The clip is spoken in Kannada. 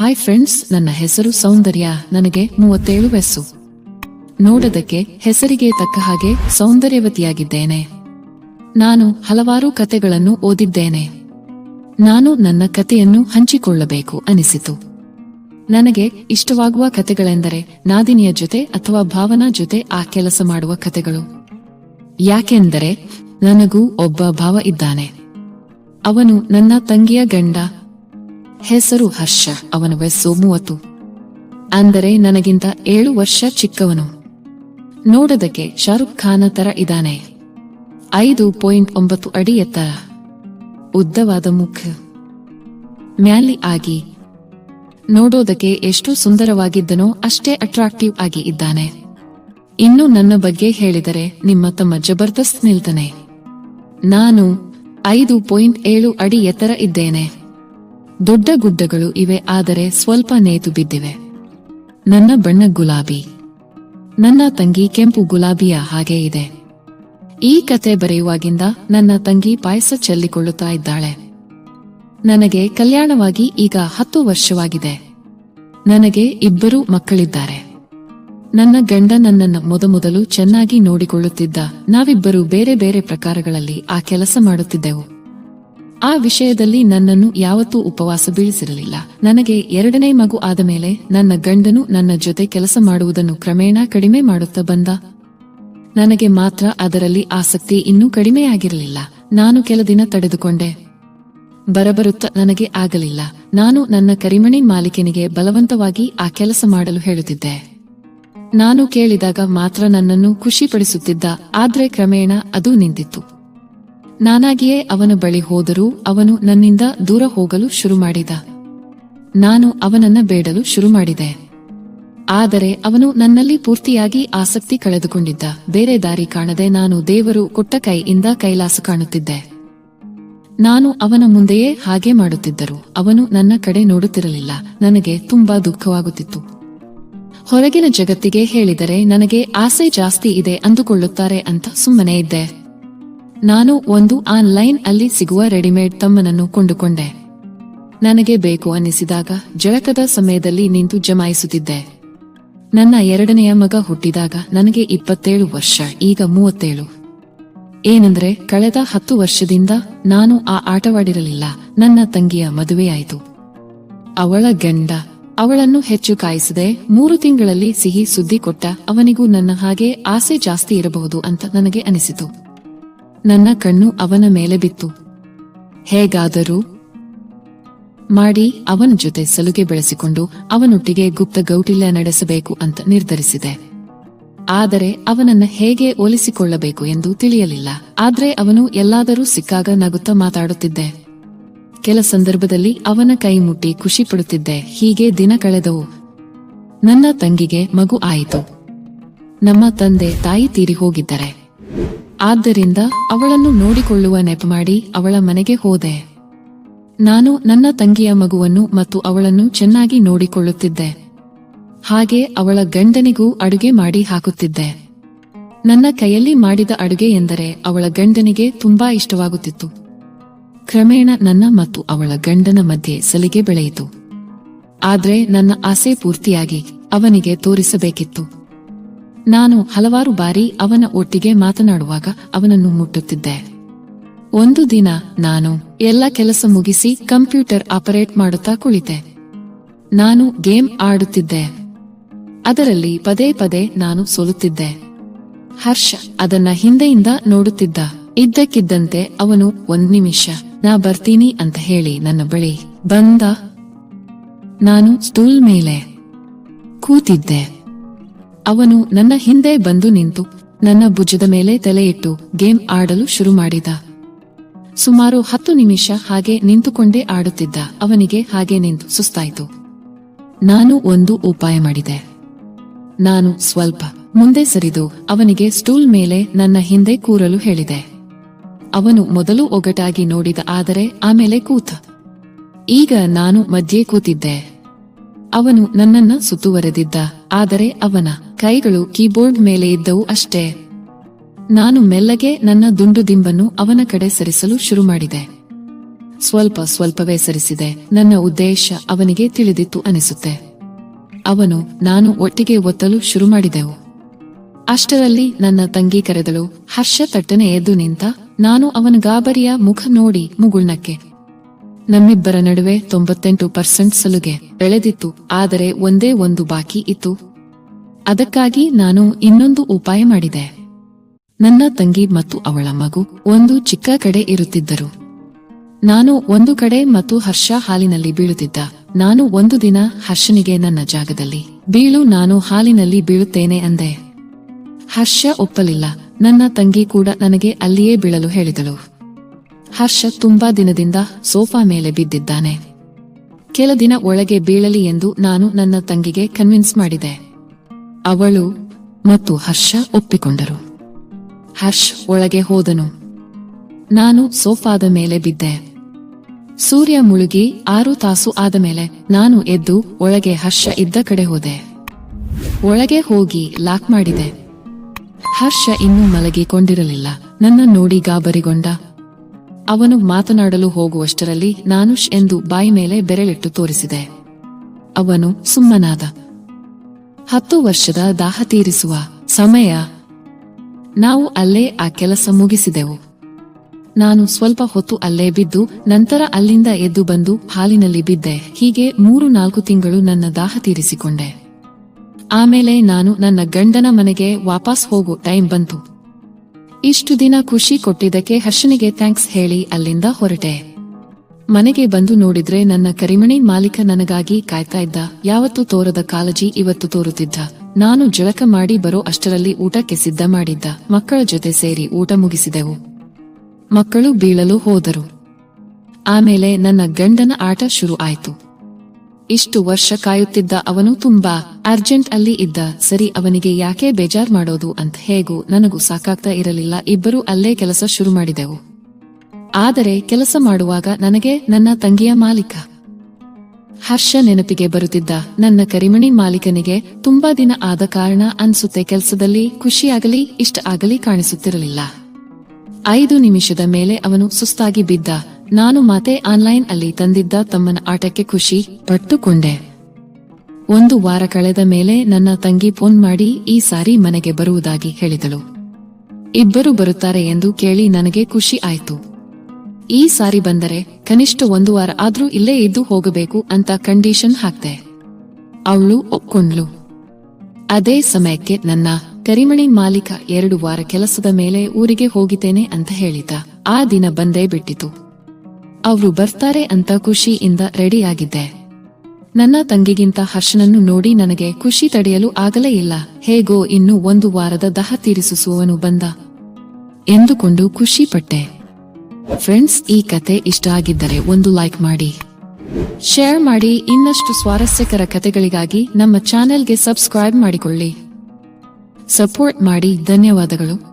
ಹಾಯ್ ಫ್ರೆಂಡ್ಸ್ ನನ್ನ ಹೆಸರು ಸೌಂದರ್ಯ. ನನಗೆ ಮೂವತ್ತೇಳು ವಯಸ್ಸು. ನೋಡದಕ್ಕೆ ಹೆಸರಿಗೆ ತಕ್ಕ ಹಾಗೆ ಸೌಂದರ್ಯವತಿಯಾಗಿದ್ದೇನೆ. ನಾನು ಹಲವಾರು ಕತೆಗಳನ್ನು ಓದಿದ್ದೇನೆ. ನಾನು ನನ್ನ ಕತೆಯನ್ನು ಹಂಚಿಕೊಳ್ಳಬೇಕು ಅನಿಸಿತು. ನನಗೆ ಇಷ್ಟವಾಗುವ ಕತೆಗಳೆಂದರೆ ನಾದಿನಿಯ ಜೊತೆ ಅಥವಾ ಭಾವನಾ ಜೊತೆ ಆ ಕೆಲಸ ಮಾಡುವ ಕತೆಗಳು ಯಾಕೆಂದರೆ ನನಗೂ ಒಬ್ಬ ಭಾವ ಇದ್ದಾನೆ. ಅವನು ನನ್ನ ತಂಗಿಯ ಗಂಡ ಹೆಸರು ಹರ್ಷ, ಅವನ ವಯಸ್ಸು ಮೂವತ್ತು. ಅಂದರೆ ನನಗಿಂತ ಏಳು ವರ್ಷ ಚಿಕ್ಕವನು. ನೋಡೋದಕ್ಕೆ ಶಾರುಖ್ ಖಾನ ತರ ಇದ್ದಾನೆ. ಐದು ಪಾಯಿಂಟ್ ಒಂಬತ್ತು ಅಡಿ ಎತ್ತರ. ಉದ್ದವಾದ ಮುಖ. ಮ್ಯಾಲಿ ಆಗಿ. ನೋಡೋದಕ್ಕೆ ಎಷ್ಟು ಸುಂದರವಾಗಿದ್ದನೋ ಅಷ್ಟೇ ಅಟ್ರಾಕ್ಟಿವ್ ಆಗಿ ಇದ್ದಾನೆ. ಇನ್ನು ನನ್ನ ಬಗ್ಗೆ ಹೇಳಿದರೆ ನಿಮ್ಮ ತಮ್ಮ ಜಬರ್ದಸ್ತ್ ನಿಲ್ತಾನೆ. ನಾನು ಐದು ಪಾಯಿಂಟ್ ಏಳು ಅಡಿ ಎತ್ತರ ಇದ್ದೇನೆ. ದೊಡ್ಡ ಗುಡ್ಡಗಳು ಇವೆ, ಆದರೆ ಸ್ವಲ್ಪ ನೇತು ಬಿದ್ದಿವೆ. ನನ್ನ ಬಣ್ಣ ಗುಲಾಬಿ. ನನ್ನ ತಂಗಿ ಕೆಂಪು ಗುಲಾಬಿಯ ಹಾಗೆ ಇದೆ. ಈ ಕತೆ ಬರೆಯುವಾಗಿಂದ ನನ್ನ ತಂಗಿ ಪಾಯಸ ಚೆಲ್ಲಿಕೊಳ್ಳುತ್ತಾ ಇದ್ದಾಳೆ. ನನಗೆ ಕಲ್ಯಾಣವಾಗಿ ಈಗ ಹತ್ತು ವರ್ಷವಾಗಿದೆ. ನನಗೆ ಇಬ್ಬರು ಮಕ್ಕಳಿದ್ದಾರೆ. ನನ್ನ ಗಂಡ ನನ್ನನ್ನು ಮೊದಮೊದಲು ಚೆನ್ನಾಗಿ ನೋಡಿಕೊಳ್ಳುತ್ತಿದ್ದ, ನಾವಿಬ್ಬರು ಬೇರೆ ಬೇರೆ ಪ್ರಕಾರಗಳಲ್ಲಿ ಆ ಕೆಲಸ ಮಾಡುತ್ತಿದ್ದೆವು. ಆ ವಿಷಯದಲ್ಲಿ ನನ್ನನ್ನು ಯಾವತ್ತೂ ಉಪವಾಸ ಬೀಳಿಸಿರಲಿಲ್ಲ. ನನಗೆ ಎರಡನೇ ಮಗು ಆದ ಮೇಲೆ ನನ್ನ ಗಂಡನು ನನ್ನ ಜೊತೆ ಕೆಲಸ ಮಾಡುವುದನ್ನು ಕ್ರಮೇಣ ಕಡಿಮೆ ಮಾಡುತ್ತಾ ಬಂದ. ನನಗೆ ಮಾತ್ರ ಅದರಲ್ಲಿ ಆಸಕ್ತಿ ಇನ್ನೂ ಕಡಿಮೆಯಾಗಿರಲಿಲ್ಲ. ನಾನು ಕೆಲ ದಿನ ತಡೆದುಕೊಂಡೆ. ಬರಬರುತ್ತ ನನಗೆ ಆಗಲಿಲ್ಲ. ನಾನು ನನ್ನ ಕರಿಮಣಿ ಮಾಲೀಕನಿಗೆ ಬಲವಂತವಾಗಿ ಆ ಕೆಲಸ ಮಾಡಲು ಹೇಳುತ್ತಿದ್ದೆ. ನಾನು ಕೇಳಿದಾಗ ಮಾತ್ರ ನನ್ನನ್ನು ಖುಷಿಪಡಿಸುತ್ತಿದ್ದ, ಆದ್ರೆ ಕ್ರಮೇಣ ಅದು ನಿಂತಿತ್ತು. ನಾನಾಗಿಯೇ ಅವನ ಬಳಿ ಹೋದರೂ ಅವನು ನನ್ನಿಂದ ದೂರ ಹೋಗಲು ಶುರು ಮಾಡಿದ ನಾನು ಅವನನ್ನ ಬೇಡಲು ಶುರು ಮಾಡಿದೆ ಆದರೆ ಅವನು ನನ್ನಲ್ಲಿ ಪೂರ್ತಿಯಾಗಿ ಆಸಕ್ತಿ ಕಳೆದುಕೊಂಡಿದ್ದ. ಬೇರೆ ದಾರಿ ಕಾಣದೆ ನಾನು ದೇವರು ಕೊಟ್ಟ ಕೈಯಿಂದ ಕೈಲಾಸ ಕಾಣುತ್ತಿದ್ದೆ. ನಾನು ಅವನ ಮುಂದೆಯೇ ಹಾಗೆ ಮಾಡುತ್ತಿದ್ದರು. ಅವನು ನನ್ನ ಕಡೆ ನೋಡುತ್ತಿರಲಿಲ್ಲ. ನನಗೆ ತುಂಬಾ ದುಃಖವಾಗುತ್ತಿತ್ತು. ಹೊರಗಿನ ಜಗತ್ತಿಗೆ ಹೇಳಿದರೆ ನನಗೆ ಆಸೆ ಜಾಸ್ತಿ ಇದೆ ಅಂದುಕೊಳ್ಳುತ್ತಾರೆ ಅಂತ ಸುಮ್ಮನೆ ಇದ್ದೆ. ನಾನು ಒಂದು ಆನ್ಲೈನ್ ಅಲ್ಲಿ ಸಿಗುವ ರೆಡಿಮೇಡ್ ತಮ್ಮನನ್ನು ಕೊಂಡುಕೊಂಡೆ. ನನಗೆ ಬೇಕು ಅನ್ನಿಸಿದಾಗ ಜಳಕದ ಸಮಯದಲ್ಲಿ ನಿಂತು ಜಮಾಯಿಸುತ್ತಿದ್ದೆ. ನನ್ನ ಎರಡನೆಯ ಮಗ ಹುಟ್ಟಿದಾಗ ನನಗೆ ಇಪ್ಪತ್ತೇಳು ವರ್ಷ, ಈಗ ಮೂವತ್ತೇಳು. ಏನಂದ್ರೆ ಕಳೆದ ಹತ್ತು ವರ್ಷದಿಂದ ನಾನು ಆ ಆಟವಾಡಿರಲಿಲ್ಲ, ನನ್ನ ತಂಗಿಯ ಮದುವೆಯಾಯಿತು. ಅವಳ ಗಂಡ ಅವಳನ್ನು ಹೆಚ್ಚು ಕಾಯಿಸದೆ ಮೂರು ತಿಂಗಳಲ್ಲಿ ಸಿಹಿ ಸುದ್ದಿ ಕೊಟ್ಟ ಅವನಿಗೂ ನನ್ನ ಹಾಗೆ ಆಸೆ ಜಾಸ್ತಿ ಇರಬಹುದು ಅಂತ ನನಗೆ ಅನಿಸಿತು ನನ್ನ ಕಣ್ಣು ಅವನ ಮೇಲೆ ಬಿತ್ತು. ಹೇಗಾದರೂ? ಮಾಡಿ, ಅವನ ಜೊತೆ ಸಲುಗೆ ಬೆಳೆಸಿಕೊಂಡು ಅವನೊಟ್ಟಿಗೆ ಗುಪ್ತ ಗೌಟಿಲ್ಯ ನಡೆಸಬೇಕು ಅಂತ ನಿರ್ಧರಿಸಿದೆ. ಆದರೆ ಅವನನ್ನ ಹೇಗೆ ಓಲಿಸಿಕೊಳ್ಳಬೇಕು ಎಂದು ತಿಳಿಯಲಿಲ್ಲ. ಆದ್ರೆ ಅವನು ಎಲ್ಲಾದರೂ ಸಿಕ್ಕಾಗ ನಗುತ್ತಾ ಮಾತಾಡುತ್ತಿದ್ದೆ. ಕೆಲ ಸಂದರ್ಭದಲ್ಲಿ ಅವನ ಕೈ ಮುಟ್ಟಿ ಖುಷಿ ಪಡುತ್ತಿದ್ದೆ. ಹೀಗೆ ದಿನ ಕಳೆದವು. ನನ್ನ ತಂಗಿಗೆ ಮಗು ಆಯಿತು. ನಮ್ಮ ತಂದೆ ತಾಯಿ ತೀರಿ ಹೋಗಿದ್ದಾರೆ. ಆದ್ದರಿಂದ ಅವಳನ್ನು ನೋಡಿಕೊಳ್ಳುವ ನೆಪ ಮಾಡಿ ಅವಳ ಮನೆಗೆ ಹೋದೆ. ನಾನು ನನ್ನ ತಂಗಿಯ ಮಗುವನ್ನು ಮತ್ತು ಅವಳನ್ನು ಚೆನ್ನಾಗಿ ನೋಡಿಕೊಳ್ಳುತ್ತಿದ್ದೆ. ಹಾಗೆ ಅವಳ ಗಂಡನಿಗೂ ಅಡುಗೆ ಮಾಡಿ ಹಾಕುತ್ತಿದ್ದೆ. ನನ್ನ ಕೈಯಲ್ಲಿ ಮಾಡಿದ ಅಡುಗೆ ಎಂದರೆ ಅವಳ ಗಂಡನಿಗೆ ತುಂಬಾ ಇಷ್ಟವಾಗುತ್ತಿತ್ತು. ಕ್ರಮೇಣ ನನ್ನ ಮತ್ತು ಅವಳ ಗಂಡನ ಮಧ್ಯೆ ಸಲಿಗೆ ಬೆಳೆಯಿತು. ಆದರೆ ನನ್ನ ಆಸೆ ಪೂರ್ತಿಯಾಗಿ ಅವನಿಗೆ ತೋರಿಸಬೇಕಿತ್ತು. ನಾನು ಹಲವಾರು ಬಾರಿ ಅವನ ಒಟ್ಟಿಗೆ ಮಾತನಾಡುವಾಗ ಅವನನ್ನು ಮುಟ್ಟುತ್ತಿದ್ದೆ. ಒಂದು ದಿನ ನಾನು ಎಲ್ಲ ಕೆಲಸ ಮುಗಿಸಿ ಕಂಪ್ಯೂಟರ್ ಆಪರೇಟ್ ಮಾಡುತ್ತಾ ಕುಳಿತೆ. ನಾನು ಗೇಮ್ ಆಡುತ್ತಿದ್ದೆ. ಅದರಲ್ಲಿ ಪದೇ ಪದೇ ನಾನು ಸೋಲುತ್ತಿದ್ದೆ. ಹರ್ಷ ಅದನ್ನ ಹಿಂದೆಯಿಂದ ನೋಡುತ್ತಿದ್ದ. ಇದ್ದಕ್ಕಿದ್ದಂತೆ ಅವನು, ಒಂದ್ ನಿಮಿಷ, ನಾ ಬರ್ತೀನಿ ಅಂತ ಹೇಳಿ ನನ್ನ ಬಳಿ ಬಂದ. ನಾನು ಸ್ಟೂಲ್ ಮೇಲೆ ಕೂತಿದ್ದೆ. ಅವನು ನನ್ನ ಹಿಂದೆ ಬಂದು ನಿಂತು ನನ್ನ ಭುಜದ ಮೇಲೆ ತಲೆಯಿಟ್ಟು ಗೇಮ್ ಆಡಲು ಶುರು ಮಾಡಿದ. ಸುಮಾರು ಹತ್ತು ನಿಮಿಷ ಹಾಗೆ ನಿಂತುಕೊಂಡೇ ಆಡುತ್ತಿದ್ದ. ಅವನಿಗೆ ಹಾಗೆ ನಿಂತು ಸುಸ್ತಾಯಿತು. ನಾನು ಒಂದು ಉಪಾಯ ಮಾಡಿದೆ. ನಾನು ಸ್ವಲ್ಪ ಮುಂದೆ ಸರಿದು ಅವನಿಗೆ ಸ್ಟೂಲ್ ಮೇಲೆ ನನ್ನ ಹಿಂದೆ ಕೂರಲು ಹೇಳಿದೆ. ಅವನು ಮೊದಲು ಒಗಟಾಗಿ ನೋಡಿದ ಆದರೆ ಆಮೇಲೆ ಕೂತ. ಈಗ ನಾನು ಮಧ್ಯೆ ಕೂತಿದ್ದೆ. ಅವನು ನನ್ನನ್ನ ಸುತ್ತುವರೆದಿದ್ದ, ಆದರೆ ಅವನ ಕೈಗಳು ಕೀಬೋರ್ಡ್ ಮೇಲೆ ಇದ್ದವು ಅಷ್ಟೇ. ನಾನು ಮೆಲ್ಲಗೆ ನನ್ನ ದುಂಡು ದಿಂಬನ್ನು ಅವನ ಕಡೆ ಸರಿಸಲು ಶುರು ಮಾಡಿದೆ. ಸ್ವಲ್ಪ ಸ್ವಲ್ಪವೇ ಸರಿಸಿದೆ. ನನ್ನ ಉದ್ದೇಶ ಅವನಿಗೆ ತಿಳಿದಿತ್ತು ಅನಿಸುತ್ತೆ. ಅವನು, ನಾನು ಒಟ್ಟಿಗೆ ಒತ್ತಲು ಶುರು ಮಾಡಿದೆವು. ಅಷ್ಟರಲ್ಲಿ ನನ್ನ ತಂಗಿ ಕರೆದಳು, ಹರ್ಷ ತಟ್ಟನೆ ಎದ್ದು ನಿಂತ, ನಾನು ಅವನ ಗಾಬರಿಯ ಮುಖ ನೋಡಿ ಮುಗುಳ್ನಕ್ಕೆ. ನಮ್ಮಿಬ್ಬರ ನಡುವೆ ತೊಂಬತ್ತೆಂಟು ಪರ್ಸೆಂಟ್ ಸಲುಗೆ ಬೆಳೆದಿತ್ತು, ಆದರೆ ಒಂದೇ ಒಂದು ಬಾಕಿ ಇತ್ತು. ಅದಕ್ಕಾಗಿ ನಾನು ಇನ್ನೊಂದು ಉಪಾಯ ಮಾಡಿದೆ. ನನ್ನ ತಂಗಿ ಮತ್ತು ಅವಳ ಮಗು ಒಂದು ಚಿಕ್ಕ ಕಡೆ ಇರುತ್ತಿದ್ದರು. ನಾನು ಒಂದು ಕಡೆ ಮತ್ತು ಹರ್ಷ ಹಾಲಿನಲ್ಲಿ ಬೀಳುತ್ತಿದ್ದ. ನಾನು ಒಂದು ದಿನ ಹರ್ಷನಿಗೆ ನನ್ನ ಜಾಗದಲ್ಲಿ, ಬೀಳು ನಾನು ಹಾಲಿನಲ್ಲಿ ಬೀಳುತ್ತೇನೆ ಅಂದೆ. ಹರ್ಷ ಒಪ್ಪಲಿಲ್ಲ. ನನ್ನ ತಂಗಿ ಕೂಡ ನನಗೆ ಅಲ್ಲಿಯೇ ಬೀಳಲು ಹೇಳಿದಳು. ಹರ್ಷ ತುಂಬಾ ದಿನದಿಂದ ಸೋಫಾ ಮೇಲೆ ಬಿದ್ದಿದ್ದಾನೆ. ಕೆಲ ದಿನ ಒಳಗೆ ಬೀಳಲಿ ಎಂದು ನಾನು ನನ್ನ ತಂಗಿಗೆ ಕನ್ವಿನ್ಸ್ ಮಾಡಿದೆ. ಅವಳು ಮತ್ತು ಹರ್ಷ ಒಪ್ಪಿಕೊಂಡರು. ಹರ್ಷ್ ಒಳಗೆ ಹೋದನು. ನಾನು ಸೋಫಾದ ಮೇಲೆ ಬಿದ್ದೆ. ಸೂರ್ಯ ಮುಳುಗಿ ಆರು ತಾಸು ಆದ ಮೇಲೆ ನಾನು ಎದ್ದು ಒಳಗೆ ಹರ್ಷ ಇದ್ದ ಕಡೆ ಹೋದೆ. ಒಳಗೆ ಹೋಗಿ ಲಾಕ್ ಮಾಡಿದೆ. ಹರ್ಷ ಇನ್ನೂ ಮಲಗಿಕೊಂಡಿರಲಿಲ್ಲ. ನನ್ನ ನೋಡಿ ಗಾಬರಿಗೊಂಡ. ಅವನು ಮಾತನಾಡಲು ಹೋಗುವಷ್ಟರಲ್ಲಿ ನಾನು ಎಂದು ಬಾಯಿ ಮೇಲೆ ಬೆರಳಿಟ್ಟು ತೋರಿಸಿದೆ. ಅವನು ಸುಮ್ಮನಾದ. ಹತ್ತು ವರ್ಷದ ದಾಹ ತೀರಿಸುವ ಸಮಯ. ನಾವು ಅಲ್ಲೇ ಆ ಕೆಲಸ ಮುಗಿಸಿದೆವು. ನಾನು ಸ್ವಲ್ಪ ಹೊತ್ತು ಅಲ್ಲೇ ಬಿದ್ದು, ನಂತರ ಅಲ್ಲಿಂದ ಎದ್ದು ಬಂದು ಹಾಲಿನಲ್ಲಿ ಬಿದ್ದೆ. ಹೀಗೆ ಮೂರು ನಾಲ್ಕು ತಿಂಗಳು ನನ್ನ ದಾಹ ತೀರಿಸಿಕೊಂಡೆ. ಆಮೇಲೆ ನಾನು ನನ್ನ ಗಂಡನ ಮನೆಗೆ ವಾಪಸ್ ಹೋಗೋ ಟೈಮ್ ಬಂತು. ಇಷ್ಟು ದಿನ ಖುಷಿ ಕೊಟ್ಟಿದ್ದಕ್ಕೆ ಹರ್ಷನಿಗೆ ಥ್ಯಾಂಕ್ಸ್ ಹೇಳಿ ಅಲ್ಲಿಂದ ಹೊರಟೆ. ಮನೆಗೆ ಬಂದು ನೋಡಿದ್ರೆ ನನ್ನ ಕರಿಮಣಿ ಮಾಲೀಕ ನನಗಾಗಿ ಕಾಯ್ತಾ ಇದ್ದ. ಯಾವತ್ತು ತೋರದ ಕಾಳಜಿ ಇವತ್ತು ತೋರುತ್ತಿದ್ದ. ನಾನು ಜಳಕ ಮಾಡಿ ಬರೋ ಅಷ್ಟರಲ್ಲಿ ಊಟಕ್ಕೆ ಸಿದ್ಧ ಮಾಡಿದ್ದ. ಮಕ್ಕಳ ಜೊತೆ ಸೇರಿ ಊಟ ಮುಗಿಸಿದೆವು. ಮಕ್ಕಳು ಬೀಳಲು ಹೋದರು. ಆಮೇಲೆ ನನ್ನ ಗಂಡನ ಆಟ ಶುರು ಆಯಿತು. ಇಷ್ಟು ವರ್ಷ ಕಾಯುತ್ತಿದ್ದ ಅವನು ತುಂಬಾ ಅರ್ಜೆಂಟ್ ಅಲ್ಲಿ ಇದ್ದ. ಸರಿ, ಅವನಿಗೆ ಯಾಕೆ ಬೇಜಾರ್ ಮಾಡೋದು ಅಂತ ಹೇಗೂ ನನಗೂ ಸಾಕಾಗ್ತಾ ಇರಲಿಲ್ಲ. ಇಬ್ಬರೂ ಅಲ್ಲೇ ಕೆಲಸ ಶುರು ಮಾಡಿದೆವು. ಆದರೆ ಕೆಲಸ ಮಾಡುವಾಗ ನನಗೆ ನನ್ನ ತಂಗಿಯ ಮಾಲೀಕ. ಹರ್ಷ ನೆನಪಿಗೆ ಬರುತ್ತಿದ್ದ ನನ್ನ ಕರಿಮಣಿ ಮಾಲೀಕನಿಗೆ ತುಂಬಾ ದಿನ ಆದ ಕಾರಣ ಅನ್ಸುತ್ತೆ ಕೆಲಸದಲ್ಲಿ ಖುಷಿಯಾಗಲಿ, ಇಷ್ಟ ಆಗಲಿ ಕಾಣಿಸುತ್ತಿರಲಿಲ್ಲ. ಐದು ನಿಮಿಷದ ಮೇಲೆ ಅವನು ಸುಸ್ತಾಗಿ ಬಿದ್ದ. ನಾನು ಮಾತೆ ಆನ್ಲೈನ್ ಅಲ್ಲಿ ತಂದಿದ್ದ ತಮ್ಮನ ಆಟಕ್ಕೆ ಖುಷಿ ಪಟ್ಟುಕೊಂಡೆ. ಒಂದು ವಾರ ಕಳೆದ ಮೇಲೆ ನನ್ನ ತಂಗಿ ಫೋನ್ ಮಾಡಿ ಈ ಸಾರಿ ಮನೆಗೆ ಬರುವುದಾಗಿ ಹೇಳಿದಳು. ಇಬ್ಬರು ಬರುತ್ತಾರೆ ಎಂದು ಕೇಳಿ ನನಗೆ ಖುಷಿ ಆಯ್ತು. ಈ ಸಾರಿ ಬಂದರೆ ಕನಿಷ್ಠ ಒಂದು ವಾರ ಆದ್ರೂ ಇಲ್ಲೇ ಇದ್ದು ಹೋಗಬೇಕು ಅಂತ ಕಂಡೀಷನ್ ಹಾಕ್ದೆ. ಅವಳು ಒಪ್ಕೊಂಡ್ಲು ಅದೇ ಸಮಯಕ್ಕೆ ನನ್ನ ಕರಿಮಣಿ ಮಾಲೀಕ ಎರಡು ವಾರ ಕೆಲಸದ ಮೇಲೆ ಊರಿಗೆ ಹೋಗಿದ್ದೇನೆ ಅಂತ ಹೇಳಿದ. ಆ ದಿನ ಬಂದೇ ಬಿಟ್ಟಿತು. ಅವರು ಬರ್ತಾರೆ ಅಂತ ಖುಷಿಯಿಂದ ರೆಡಿಯಾಗಿದ್ದೆ. ನನ್ನ ತಂಗಿಗಿಂತ ಹರ್ಷನನ್ನು ನೋಡಿ ನನಗೆ ಖುಷಿ ತಡೆಯಲು ಆಗಲೇ ಇಲ್ಲ. ಹೇಗೋ ಇನ್ನು ಒಂದು ವಾರದ ದಹ ತೀರಿಸುವವನು ಬಂದ. ಎಂದುಕೊಂಡು ಖುಷಿ ಪಟ್ಟೆ ಫ್ರೆಂಡ್ಸ್ ಈ ಕತೆ ಇಷ್ಟ ಆಗಿದ್ದರೆ ಒಂದು ಲೈಕ್ ಮಾಡಿ. ಶೇರ್ ಮಾಡಿ. ಇನ್ನಷ್ಟು ಸ್ವಾರಸ್ಯಕರ ಕತೆಗಳಿಗಾಗಿ ನಮ್ಮ ಚಾನೆಲ್ಗೆ ಸಬ್ಸ್ಕ್ರೈಬ್ ಮಾಡಿಕೊಳ್ಳಿ. ಸಪೋರ್ಟ್ ಮಾಡಿ. ಧನ್ಯವಾದಗಳು.